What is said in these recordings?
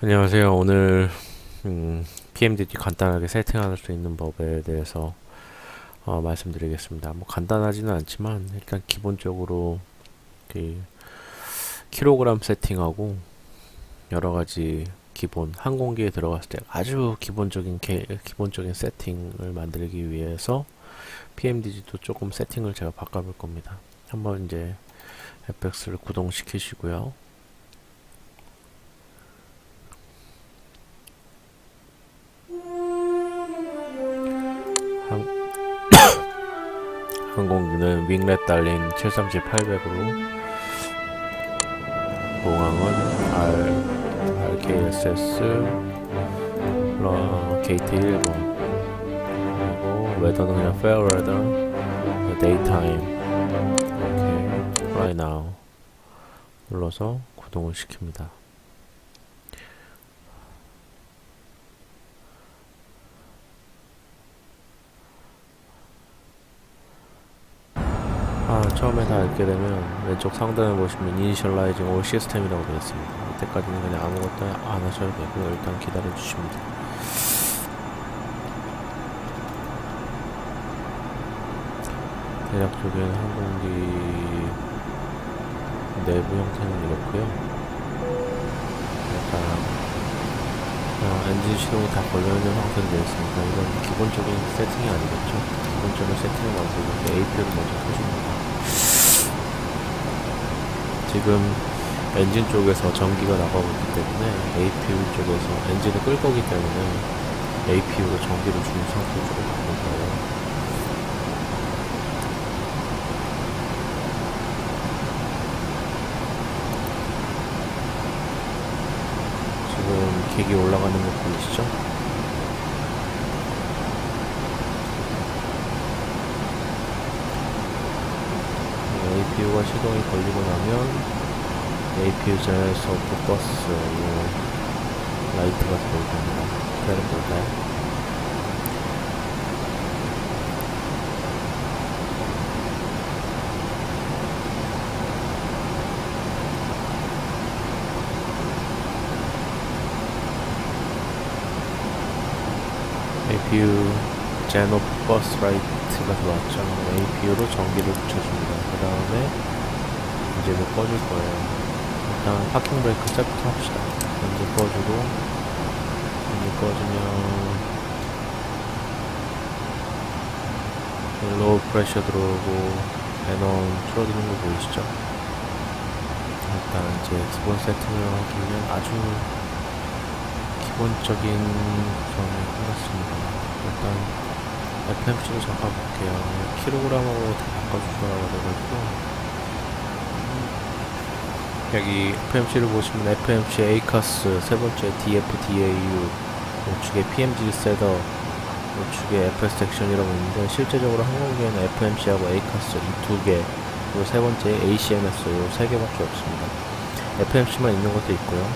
안녕하세요. 오늘 음, PMDG 간단하게 세팅할 수 있는 법에 대해서 어, 말씀드리겠습니다. 뭐 간단하지는 않지만 일단 기본적으로 그 킬로그램 세팅하고 여러 가지 기본 항공기에 들어갔을 때 아주 기본적인 게, 기본적인 세팅을 만들기 위해서 PMDG도 조금 세팅을 제가 바꿔볼 겁니다. 한번 이제 FX를 구동시키시고요. 항공기는 윙렛 달린 737-800으로 공항은 R, RKSS 러, KT1번 그리고 웨더는 그냥 weather daytime. 오케이 right now 눌러서 구동을 시킵니다 아, 처음에 다 읽게 되면 왼쪽 상단에 보시면 Initializing All System이라고 되어 있습니다. 이때까지는 그냥 아무것도 안 하셔도 되고 일단 기다려 주십니다. 대략적인 항공기 내부 형태는 이렇고요. 일단 어, 엔진 시동이 다 걸려있는 상태로 되어 있습니다. 이건 기본적인 세팅이 아니겠죠. 기본적인 세팅을 만들고 AP를 먼저 켜줍니다. 지금 엔진 쪽에서 전기가 나가고 있기 때문에 APU 쪽에서 엔진을 끌 거기 때문에 APU로 전기를 주는 상태로 바꿀 거예요. 기기 올라가는 거 보이시죠? APU가 시동이 걸리고 나면 APU 제네서부터 버스 라이트가 들어올 겁니다. 기다려볼까요? APU 제노 버스 라이트가 들어왔죠. APU로 전기를 붙여줍니다. 그 다음에 이제 뭐 꺼줄 거예요. 일단 파킹 브레이크 세트 합시다. 먼저 꺼주고 먼저 꺼주면 로우 프레셔 들어오고 에넌 줄어드는 거 보이시죠? 일단 이제 기본 세팅을 하기 위한 아주 기본적인 구성이 끝났습니다. 일단 FMC를 잠깐 볼게요. 킬로그램으로 다 바꿔주셔야 돼가지고 여기 FMC를 보시면 FMC A카스 세 번째 DFDAU 우측에 PMG 셋업 우측에 FS 섹션이라고 있는데 실제적으로 항공기에는 FMC하고 A카스 이 두 개, 그리고 세 번째 ACMS 요세 개밖에 없습니다. FMC만 있는 것도 있고요.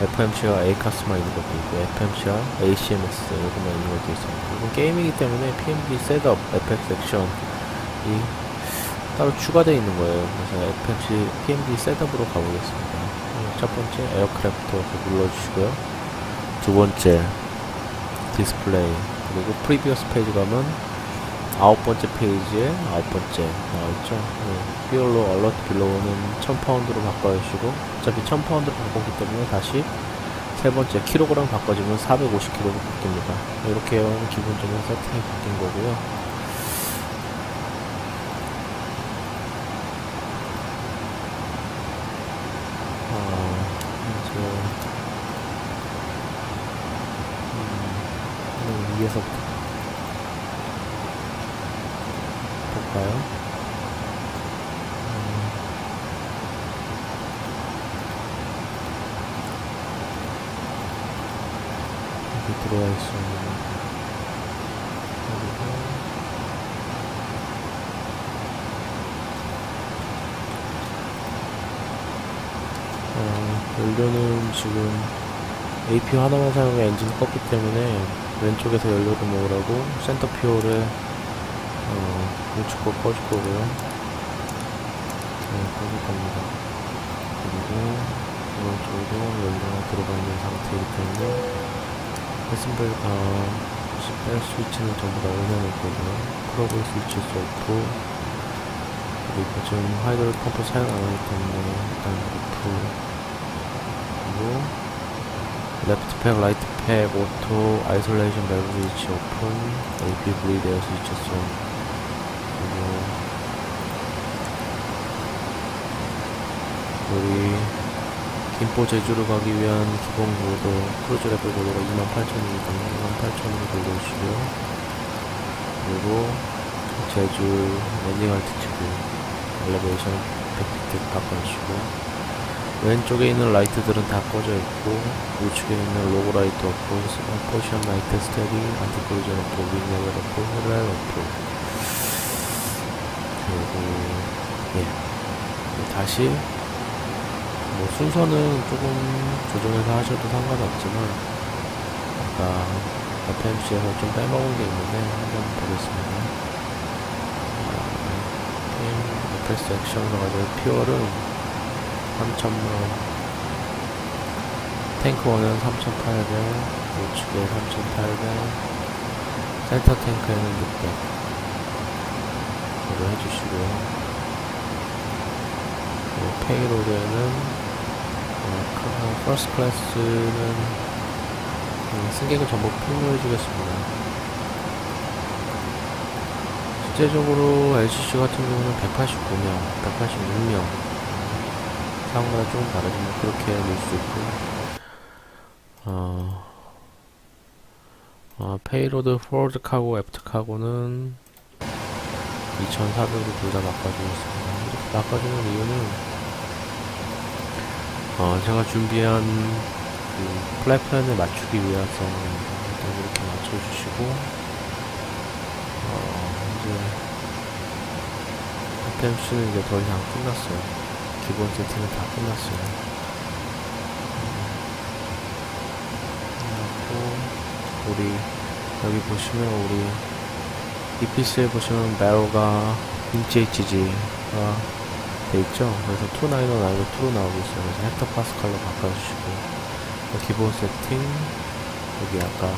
FMC와 A카스만 있는 것도 있고 FMC와 ACMS 이것만 있는 것도 있습니다. 이건 게임이기 때문에 PMG 셋업, FX 섹션이 따로 추가되어 있는 거예요. 그래서 FMC PMG 셋업으로 가보겠습니다. 어, 첫 번째 에어크래프트 눌러주시고요. 두 번째 디스플레이 그리고 프리비어스 페이지 가면 아홉 번째 페이지에 아홉 번째 나와있죠. 피올로 얼러트 빌로우는 1000파운드로 바꿔주시고 어차피 1000파운드로 바꿨기 때문에 다시 세 번째 킬로그램 바꿔주면 450kg로 바뀝니다. 이렇게 기본적인 세팅이 바뀐 거고요. 어, 이제 음, 위에서부터 볼까요? 음, 여기 들어와 있어요. 그리고 어, 연료는 지금 AP 하나만 사용해 엔진을 껐기 때문에 왼쪽에서 연료를 모으라고 센터 퓨어를 어, 우측 거 꺼줄 거고요. 네, 꺼줄 겁니다. 그리고 이런 쪽으로 연료가 들어가 있는 상태이기 때문에 패슨벨 아벨 스위치는 전부 다 온해놓을 거고요 프로볼 스위치 오프 그리고 지금 하이드로 펌프 사용 안 하기 때문에 일단 오프 그리고 레프트 팩, 라이트 팩, 오토, 아이솔레이션 밸브 스위치 오픈, AP 에어 스위치 온그리고 우리 김포 제주로 가기 위한 기본 고도 크루즈 레벨 고도가 28,000이기 때문에 28,000으로 돌려주시고요. 그리고 제주 랜딩 알티튜드 엘리베이션 100픽 바꿔주시고 왼쪽에 있는 라이트들은 다 꺼져 있고 우측에 있는 로고 라이트 없고 포션 라이트 스테디 안티콜리전 없고 윙레벨 없고 헤드라인 없고. 그리고 예. 다시 뭐 순서는 조금 조정해서 하셔도 상관없지만 아까 FMC에서 좀 빼먹은 게 있는데 한번 보겠습니다. 아, 게임 FS 액션으로 가지고 퓨얼은 3,000만 탱크 1은 3,800 우측에 3,800 센터 탱크에는 600 이거 해주시고요. 페이로드에는 어, 퍼스트 클래스는 음, 승객을 전부 풀로 해주겠습니다 실제적으로 LCC 같은 경우는 189명, 186명 상황마다 조금 다르지만 그렇게 넣을 수 있고 어, 어, 페이로드 포워드 카고, 애프터 카고는 2,400으로 둘 다 바꿔주겠습니다. 이렇게 바꿔주는 이유는 어, 제가 준비한 그 플랫 플랜을 맞추기 위해서 일단 이렇게 맞춰주시고 어, 이제 FMC는 이제 더 이상 끝났어요. 기본 세팅은 다 끝났어요. 우리 여기 보시면 우리 EPC에 보시면 배로가 HHG가 돼 있죠. 그래서 2909로 2로 나오고 있어요. 그래서 헥터 파스칼로 바꿔주시고 기본 세팅 여기 아까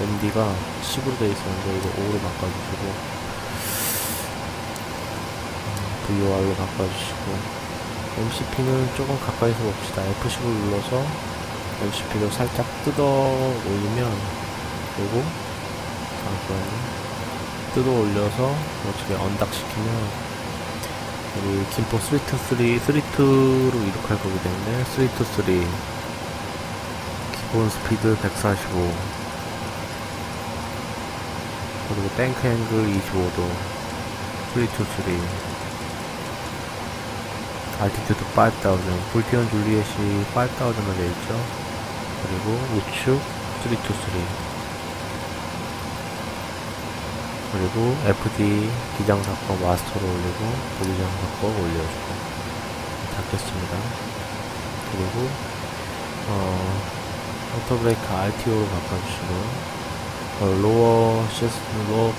MD가 10으로 돼 있었는데 이거 5로 바꿔주시고 VOR로 바꿔주시고 MCP는 조금 가까이서 봅시다. F10을 눌러서 MCP를 살짝 뜯어 올리면 그리고 잠깐만요. 뜯어 올려서 어떻게 언닥 시키면 우리 김포 323, 32로 이륙할 거기 때문에 323 기본 스피드 145 그리고 뱅크 앵글 25도 323 알티튜드 5000 불티온 줄리엣이 5000으로 되어있죠. 그리고 우측 323 그리고 FD 기장사건 마스터로 올리고 부기장사건 올려주고 닫겠습니다. 그리고 어 오토브레이크 RTO로 바꿔주시고 어, 로어 시스 로어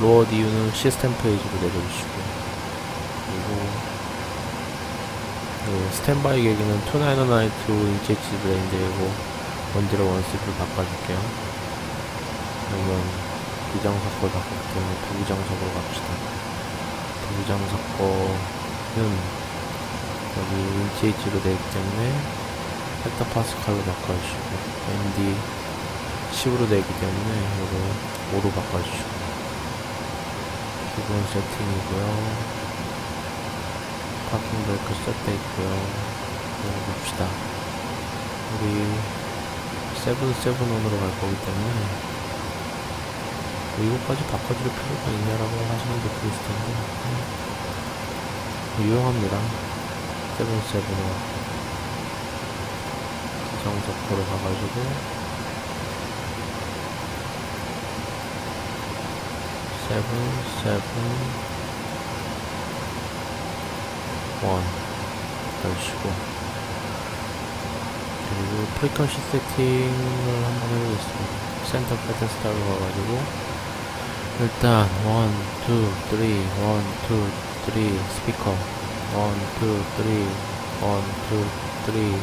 로어 DU는 시스템 페이지로 내려주시고 그리고 그 스탠바이 계기는 2992 인체치 브랜드이고 원지로 원스를 바꿔줄게요. 그러면 비장석걸 바꿨기 때문에 부기장석으로 갑시다 부기장석거는 여기 인체치로 되기 때문에 헥타파스칼로 바꿔주시고 MD 10으로 되기 때문에 이거 5로 바꿔주시고 기본 세팅이고요 파킹 브레이크 셋돼 있고요. 봅시다. 우리 세븐 세븐원으로 갈 거기 때문에 뭐 이것까지 바꿔줄 필요가 있냐라고 하시는 분도 있을 텐데. 음. 유용합니다. 세븐세븐원 정석호로 가가지고. 세븐 세븐. 원. 해주시고. 그리고 프리퀀시 세팅을 한번 해보겠습니다. 센터 패턴 스타일로 가가지고 일단 원, 투, 쓰리, 원, 투, 쓰리 스피커. 원, 투, 쓰리 원, 투, 쓰리,